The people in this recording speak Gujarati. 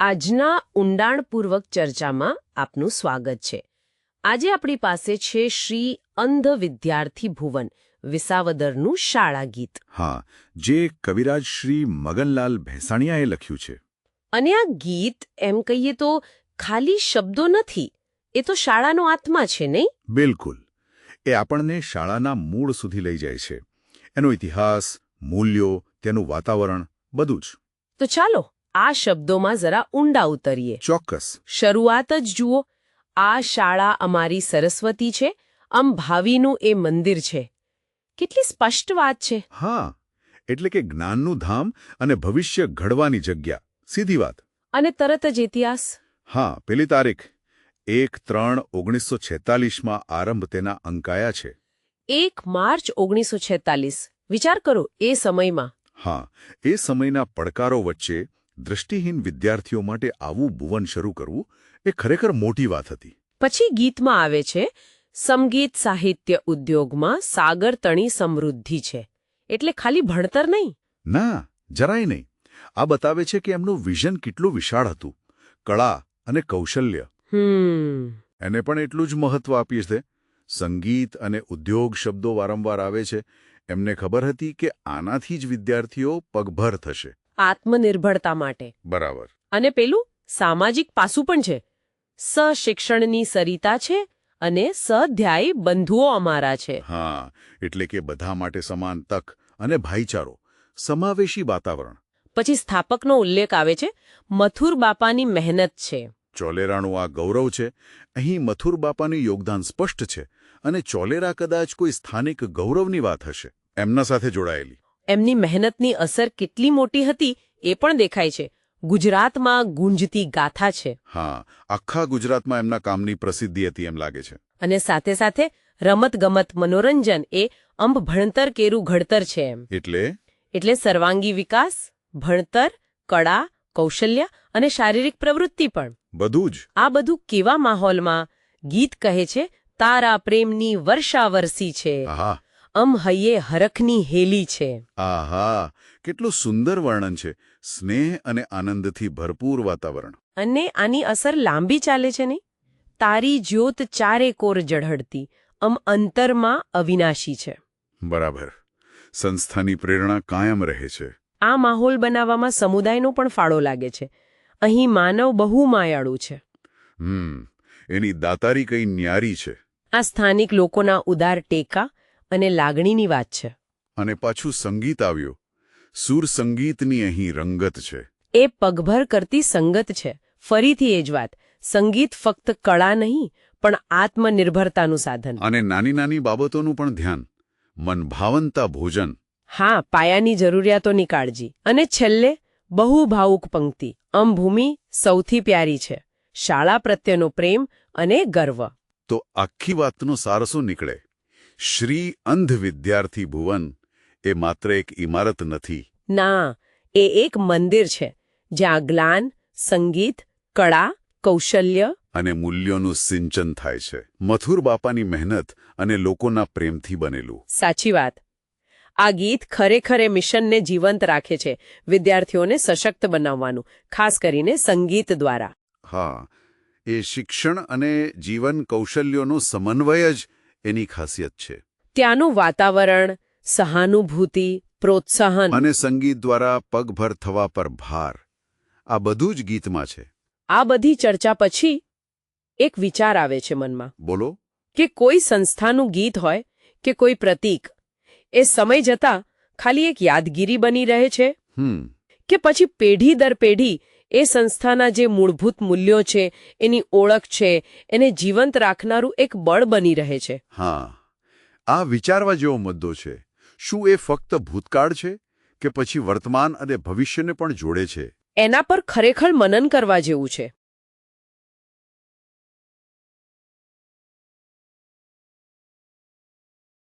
આજના ઊંડાણપૂર્વક ચર્ચામાં આપનું સ્વાગત છે. આજે આપણી પાસે છે શ્રી અંધ વિદ્યાર્થી ભુવન વિસાવદરનું શાળા ગીત હા જે કવિરાજ શ્રી મગનલાલ ભેસાણિયાએ લખ્યું છે. અને આ ગીત એમ કહીએ તો ખાલી શબ્દો નથી એ તો શાળાનો આત્મા છે નહીં? બિલકુલ. એ આપણને શાળાના મૂળ સુધી લઈ જાય છે. એનો ઇતિહાસ મૂલ્યો તેનું વાતાવરણ બધું જ. તો ચાલો આ શબ્દોમાં જરા ઊંડા ઉતરીએ. ચોક્કસ. શરૂઆત જ જુઓ આ શાળા અમારી સરસ્વતી છે આમ ભાવિનું એ મંદિર છે. કેટલી સ્પષ્ટ વાત છે. હા એટલે કે જ્ઞાનનું ધામ અને ભવિષ્ય ઘડવાની જગ્યા. સીધી વાત. અને તરત જ ઇતિહાસ. હા પેલી તારીખ. એક ત્રણ ઓગણીસો છેતાલીસમાં આરંભ તેના અંકાયા છે. એક માર્ચ ઓગણીસો છેતાલીસ. વિચાર કરો એ સમયમાં. હા એ સમયના પડકારો વચ્ચે દૃષ્ટિહીન વિદ્યાર્થીઓ માટે આવું ભુવન શરૂ કરવું એ ખરેખર મોટી વાત હતી. પછી ગીતમાં આવે છે સંગીત સાહિત્ય ઉદ્યોગમાં સાગર તણી સમૃદ્ધિ છે. એટલે ખાલી ભણતર નહીં? ના જરાય નહીં. આ બતાવે છે કે એમનું વિઝન કેટલું વિશાળ હતું. કળા અને કૌશલ્ય. એને પણ એટલું જ મહત્વ આપીએ છે. સંગીત અને ઉદ્યોગ શબ્દો વારંવાર આવે છે. એમને ખબર હતી કે આનાથી જ વિદ્યાર્થીઓ પગભર થશે. આત્મનિર્ભરતા માટે. બરાબર. અને પેલું સામાજિક પાસું પણ છે. સશિક્ષણની સરિતા છે અને સધ્યાય બંધુઓ અમારા છે. હા એટલે કે બધા માટે સમાન તક અને ભાઈચારો. સમાવેશી વાતાવરણ. પછી સ્થાપકનો ઉલ્લેખ આવે છે મથુર બાપાની મહેનત છે. ચોલેરાનું આ ગૌરવ છે. અહીં મથુર બાપાનું યોગદાન સ્પષ્ટ છે અને ચોલેરા કદાચ કોઈ સ્થાનિક ગૌરવની વાત હશે. એમના સાથે જોડાયેલી. એમની મહેનતની અસર કેટલી મોટી હતી એ પણ દેખાય છે. ગુજરાતમાં ગુંજતી ગાથા છે. હા આખા ગુજરાતમાં એમના કામની પ્રસિદ્ધિ હતી એમ લાગે છે. અને સાથે સાથે રમતગમત મનોરંજન એ અંબ ભણતર કેરું ઘડતર છે એમ. એટલે? એટલે સર્વાંગી વિકાસ ભણતર કળા કૌશલ્ય અને શારીરિક પ્રવૃત્તિ પણ. બધું જ? આ બધું કેવા માહોલમાં ગીત કહે છે તારા પ્રેમની વર્ષા વરસી છે. આહા અમ હૈયે હરખની હેલી છે. આહા કેટલું સુંદર વર્ણન છે. સ્નેહ અને આનંદથી ભરપૂર વાતાવરણ. અને આની અસર લાંબી ચાલે છે નહીં તારી જ્યોત ચારે કોર જળહળતી અમ અંતરમાં અવિનાશી છે. બરાબર. સંસ્થાની પ્રેરણા કાયમ રહે છે. આ માહોલ બનાવવામાં સમુદાયનો પણ ફાળો લાગે છે. અહીં માનવ બહુ માયાળુ છે. હમ એની દાતારી કઈ ન્યારી છે. આ સ્થાનિક લોકોના ઉદાર ટેકા અને લાગણીની વાત છે. અને પાછું સંગીત આવ્યું. સુર સંગીતની અહીં રંગત છે. એ પગભર કરતી સંગત છે. ફરીથી એ જ વાત. સંગીત ફક્ત કળા નહીં પણ આત્મનિર્ભરતાનું સાધન. અને નાની નાની બાબતોનું પણ ધ્યાન. મનભાવનતા ભોજન. હા પાયાની જરૂરિયાતોની કાળજી. અને છેલ્લે બહુ ભાવુક પંક્તિ. અમભૂમિ સૌથી પ્યારી છે. શાળા પ્રત્યેનો પ્રેમ અને ગર્વ. તો આખી વાતનો સારસો નીકળે. શ્રી અંધ વિદ્યાર્થી ભુવન એ માત્ર એક ઇમારત નથી. ના એ એક મંદિર છે જ્યાં જ્ઞાન સંગીત કળા કૌશલ્ય અને મૂલ્યોનું સિંચન થાય છે. મથુર બાપાની મહેનત અને લોકોના પ્રેમથી બનેલું. સાચી વાત. આ ગીત ખરેખર એ મિશનને જીવંત રાખે છે વિદ્યાર્થીઓને સશક્ત બનાવવાનું ખાસ કરીને સંગીત દ્વારા. હા એ શિક્ષણ અને જીવન કૌશલ્યોનો સમન્વય જ એની ખાસિયત છે. ત્યાંનું વાતાવરણ સહાનુભૂતિ પ્રોત્સાહન. અને સંગીત દ્વારા પગભર થવા પર ભાર. આ બધું જ ગીતમાં છે. આ બધી ચર્ચા પછી એક વિચાર આવે છે મનમાં. બોલો. કે કોઈ સંસ્થાનું ગીત હોય કે કોઈ પ્રતીક એ સમય જતાં ખાલી એક યાદગીરી બની રહે છે? કે પછી પેઢી દર પેઢી એ સંસ્થાના જે મૂળભૂત મૂલ્યો છે એની ઓળખ છે એને જીવંત રાખનારું એક બળ બની રહે છે. હા. આ વિચારવા જેવો મુદ્દો છે. શું એ ફક્ત ભૂતકાળ છે કે પછી વર્તમાન અને ભવિષ્યને પણ જોડે છે? એના પર ખરેખર મનન કરવા જેવું છે.